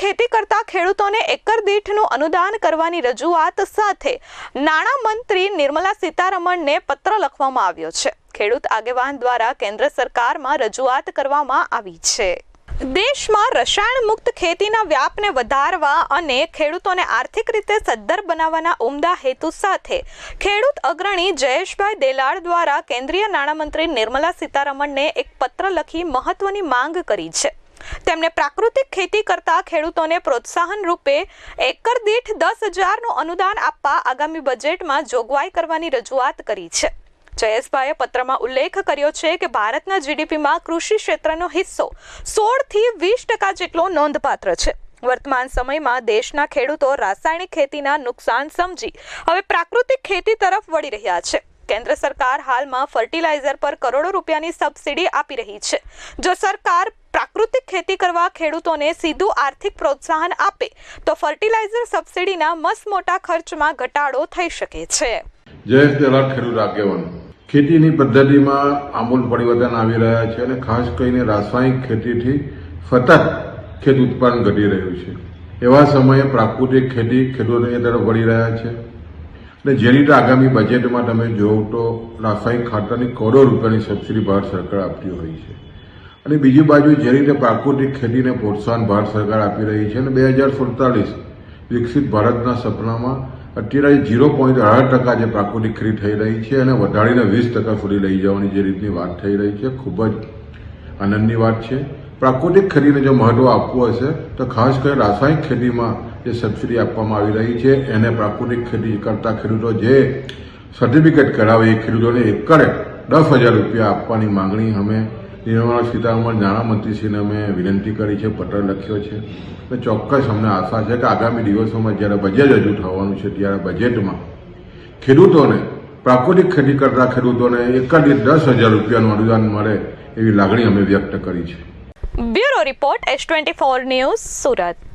ખેતી કરતા ખેડૂતોને એકર દીઠનું અનુદાન કરવાની રજૂઆત સાથે નાણામંત્રી નિર્મલા સીતારમણને પત્ર લખવામાં આવ્યો છે. ખેડૂત આગેવાન દ્વારા કેન્દ્ર સરકારમાં રજૂઆત કરવામાં આવી છે. દેશમાં રસાયણ મુક્ત ખેતીના વ્યાપને વધારવા અને ખેડૂતોને આર્થિક રીતે સદ્ધર બનાવવાના ઉમદા હેતુ સાથે ખેડૂત અગ્રણી જયેશભાઈ દેલાડ દ્વારા કેન્દ્રીય નાણામંત્રી નિર્મલા સીતારમણને એક પત્ર લખી મહત્વની માંગ કરી છે. તેમણે પ્રાકૃતિક ખેતી કરતા ખેડૂતોને પ્રોત્સાહન રૂપે એકર દીઠ દસ હજારનું અનુદાન આપવા આગામી બજેટમાં જોગવાઈ કરવાની રજૂઆત કરી છે. જયેશભાઈએ પત્રમાં ઉલ્લેખ કર્યો છે કે ભારતના જીડીપીમાં કૃષિ ક્ષેત્રનો હિસ્સો સોળથી વીસ ટકા જેટલો નોંધપાત્ર છે. વર્તમાન સમયમાં દેશના ખેડૂતો રાસાયણિક ખેતીના નુકસાન સમજી હવે પ્રાકૃતિક ખેતી તરફ વળી રહ્યા છે. કેન્દ્ર સરકાર હાલમાં ફર્ટિલાઇઝર પર કરોડો રૂપિયાની સબસિડી આપી રહી છે. જો સરકાર પ્રાકૃતિક ખેતી કરવા ખેડૂતોને સીધું આર્થિક પ્રોત્સાહન આપે, તો ફર્ટિલાઇઝર સબસિડીના મસ મોટા ખર્ચમાં ઘટાડો થઈ શકે છે. જયેશ દેલાડ ખેડૂત આગેવાન ખેતીની પદ્ધતિમાં આમૂલ પરિવર્તન આવી રહ્યા છે અને ખાસ કરીને રાસાયણિક ખેતીથી સતત ખેત ઉત્પાદન ઘટી રહ્યું છે. એવા સમયે પ્રાકૃતિક ખેતી ખેડૂતોની તરફ વળી રહ્યા છે. અને જે રીતે આગામી બજેટમાં તમે જોવો તો રાસાયણિક ખાતરની કરોડો રૂપિયાની સબસિડી ભારત સરકાર આપતી હોય છે. અને બીજી બાજુ જે રીતે પ્રાકૃતિક ખેતીને પ્રોત્સાહન ભારત સરકાર આપી રહી છે અને બે હજાર સુડતાલીસ વિકસિત ભારતના સપનામાં અત્યારે ઝીરો પોઈન્ટ અઢાર ટકા જે પ્રાકૃતિક ખેતી થઈ રહી છે અને વધારીને વીસ ટકા સુધી લઈ જવાની જે રીતની વાત થઈ રહી છે, ખૂબ જ આનંદની વાત છે. પ્રાકૃતિક ખેતીને જો મહત્વ આપવું હશે તો ખાસ કરીને રાસાયણિક ખેતીમાં જે સબસિડી આપવામાં આવી રહી છે. એને પ્રાકૃતિક ખેતી કરતા ખેડૂતો જે સર્ટિફિકેટ કરાવે એ ખેડૂતોને એકરે દસ હજાર રૂપિયા આપવાની માંગણી અમે નિર્મલા સીતારમણ નાણામંત્રીશ્રીને અમે વિનંતી કરી છે, પત્ર લખ્યો છે. અને ચોક્કસ અમને આશા છે કે આગામી દિવસોમાં જ્યારે બજેટ રજૂ થવાનું છે, ત્યારે બજેટમાં ખેડૂતોને, પ્રાકૃતિક ખેતી કરતા ખેડૂતોને એક જ દસ હજાર રૂપિયાનું અનુદાન મળે એવી લાગણી અમે વ્યક્ત કરી છે. Bureau report S twenty four news Surat.